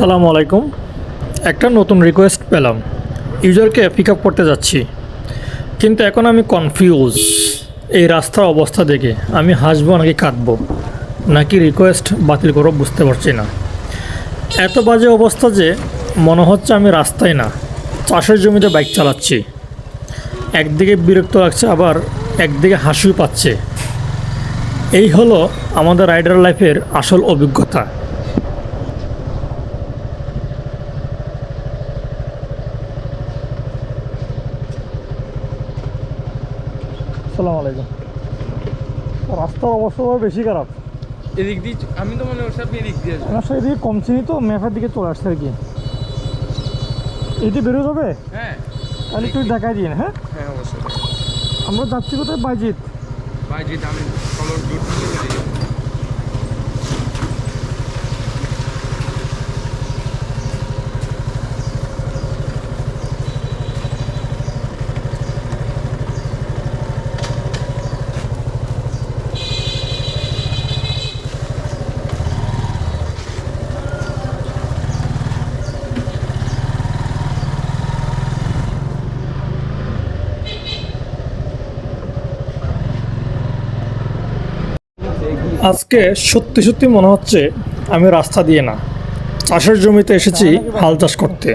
আসসালামু আলাইকুম। একটা নতুন রিকোয়েস্ট পেলাম। ইউজারকে পিক আপ করতে যাচ্ছি। কিন্তু এখন আমি কনফিউজ এই রাস্তার অবস্থা দেখে আমি হাসবো নাকি কাঁদবো? নাকি রিকোয়েস্ট বাতিল করব বুঝতে পারছি না। এত বাজে অবস্থা যে মনে হচ্ছে আমি রাস্তায় না চাষের জমিতে বাইক চালাচ্ছি। একদিকে বিরক্ত লাগছে, আবার একদিকে হাসিও পাচ্ছে। এই হলো আমাদের রাইডার লাইফের আসল অভিজ্ঞতা। আসসালামু আলাইকুম। রাস্তার অবস্থা বেশি খারাপ। এদিক দিয়ে আমি তো মনে করছি আপনি এদিক দিয়ে এদিকে কম চিনি তো ম্যাপের দিকে চলে আসছে আর কি। এটি বেরো যাবে? হ্যাঁ। তাহলে একটু দেখাই দিন হ্যাঁ? হ্যাঁ অবশ্যই। আমরা যাচ্ছি কোথায়? বাইজিত যে আমি আজকে সত্যি সত্যি মনে হচ্ছে আমি রাস্তা দিয়ে না। চাষের জমিতে এসেছি হাল চাষ করতে।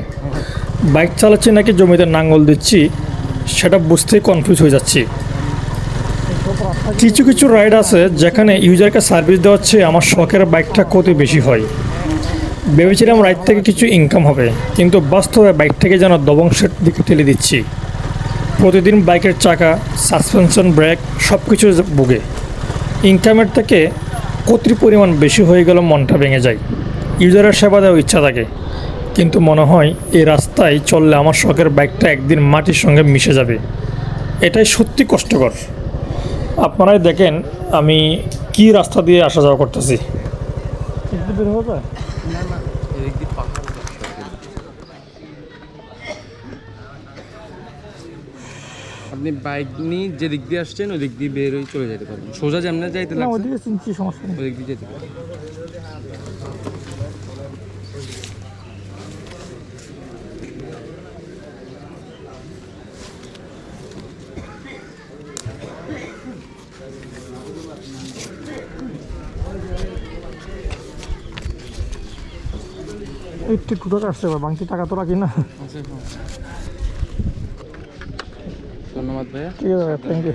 বাইক চালাচ্ছি নাকি জমিতে নাঙ্গল দিচ্ছি, সেটা বুঝতেই কনফিউজ হয়ে যাচ্ছি। কিছু কিছু রাইড আছে যেখানে ইউজারকে সার্ভিস দেওয়ার চেয়ে আমার শখের বাইকটা কত বেশি হয়। ভেবেছিলাম রাইড থেকে কিছু ইনকাম হবে, কিন্তু বাস্তবে বাইকটাকে যেন দবংশের দিকে ঠেলে দিচ্ছি। প্রতিদিন বাইকের চাকা সাসপেনশন ব্রেক সব কিছু বুগে ইনকামের থেকে কতির পরিমাণ বেশি হয়ে গেল মনটা ভেঙে যায়। ইউজারের সেবা দেওয়ার ইচ্ছা থাকে কিন্তু মনে হয় এই রাস্তায় চললে আমার শখের বাইকটা একদিন মাটির সঙ্গে মিশে যাবে। এটাই সত্যি কষ্টকর। আপনারাই দেখেন আমি কি রাস্তা দিয়ে আসা যাওয়া করতেছি না না এদিক দিয়ে পাহাড় আপনি বাইক নিয়ে যে দিক দিয়ে আসছেন ওই দিক দিয়ে বের হয়ে চলে যেতে পারবেন। সোজা যেমন যাইতে লাগছে ওদিকে চিনছি সমস্যা নেই। ওই দিয়ে যেতে পারবেন। একটু টুটো কাটছে এবার বাংতি টাকা তো রাখি না ধন্যবাদ ভাইয়া ঠিক আছে থ্যাংক ইউ